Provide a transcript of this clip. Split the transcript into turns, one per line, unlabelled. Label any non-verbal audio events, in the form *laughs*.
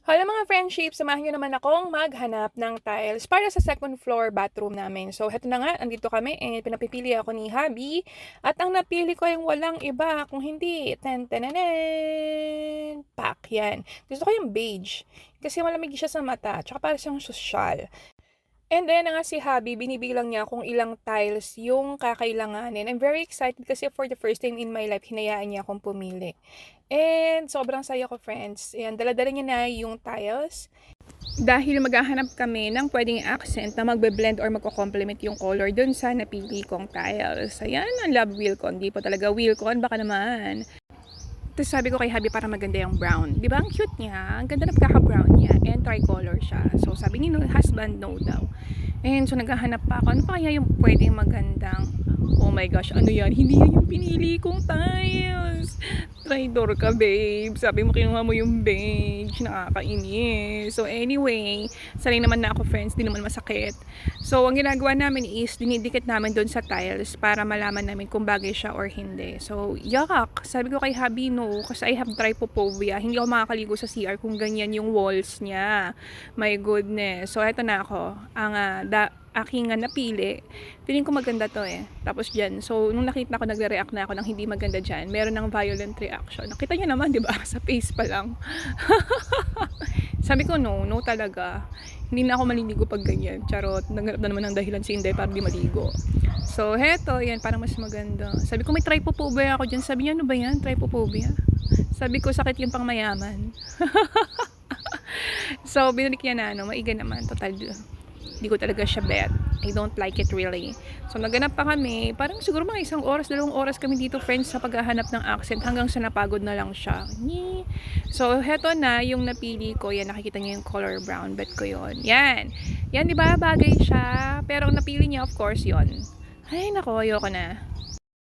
Hello mga friendship, samahan nyo naman akong maghanap ng tiles para sa second floor bathroom namin. So, heto na nga, andito kami and pinapipili ako ni Habi. At ang napili ko yung walang iba, kung hindi, ten tenenen, pak, yan. Gusto ko yung beige, kasi malamig siya sa mata, tsaka para siyang sosyal. And then, nga si Habi, binibilang niya kung ilang tiles yung kakailanganin. I'm very excited kasi for the first time in my life, hinayaan niya akong pumili. And sobrang saya ko, friends. Ayan, daladala niya na yung tiles. Dahil maghahanap kami ng pwedeng accent na magbe-blend or magko-complement yung color dun sa napili kong tiles. Ayan, ang love Wilcon. Di po talaga Wilcon, baka naman. Tapos sabi ko kay Habi para maganda yung brown. Di ba? Ang cute niya. Ang ganda na pagkaka-brown niya. And tricolor siya. So sabi ni husband no daw. And so naghahanap pa ako. Ano pa kaya yung pwedeng magandang? Oh my gosh, ano yan? Hindi yan yung pinili kong tiles. Traitor ka, babe. Sabi mo kinuha mo yung beige. Nakakainis. So anyway, sanay naman na ako, friends. Di naman masakit. So ang ginagawa namin is dinidikit namin doon sa tiles para malaman namin kung bagay siya or hindi. So yuck. Sabi ko kay Habi, no. Kasi I have trypophobia. Hindi ako makakaligo sa CR kung ganyan yung walls niya. My goodness. So eto na ako. Ang ah, da, aking napili. Feeling ko maganda to eh. Tapos dyan. So, nung nakita ko, nagre-react na ako ng hindi maganda dyan. Meron ng violent reaction. Nakita niyo naman, *laughs* di ba? Sa face pa lang. *laughs* Sabi ko, no. No talaga. Hindi na ako maliligo pag ganyan. Charot. Naghanap na naman ng dahilan si Inday para di maligo. So, heto. Yan, parang mas maganda. Sabi ko, may trypophobia ako dyan. Sabi niya, ano ba yan? Trypophobia? Sabi ko, sakit yun pang mayaman. *laughs* so, binalik niya na, ano, maiga naman. Total, hindi ko talaga siya bet. I don't like it really. So, naganap pa kami. Parang siguro mga isang oras, dalawang oras kami dito, friends, sa paghahanap ng accent hanggang sa napagod na lang siya. Nye. So, heto na yung napili ko. Yan, nakikita niyo yung color brown. Bet ko yon Yan. Yan, di ba? Bagay siya. Pero ang napili niya, of course, yon Ay, nako, ayoko na.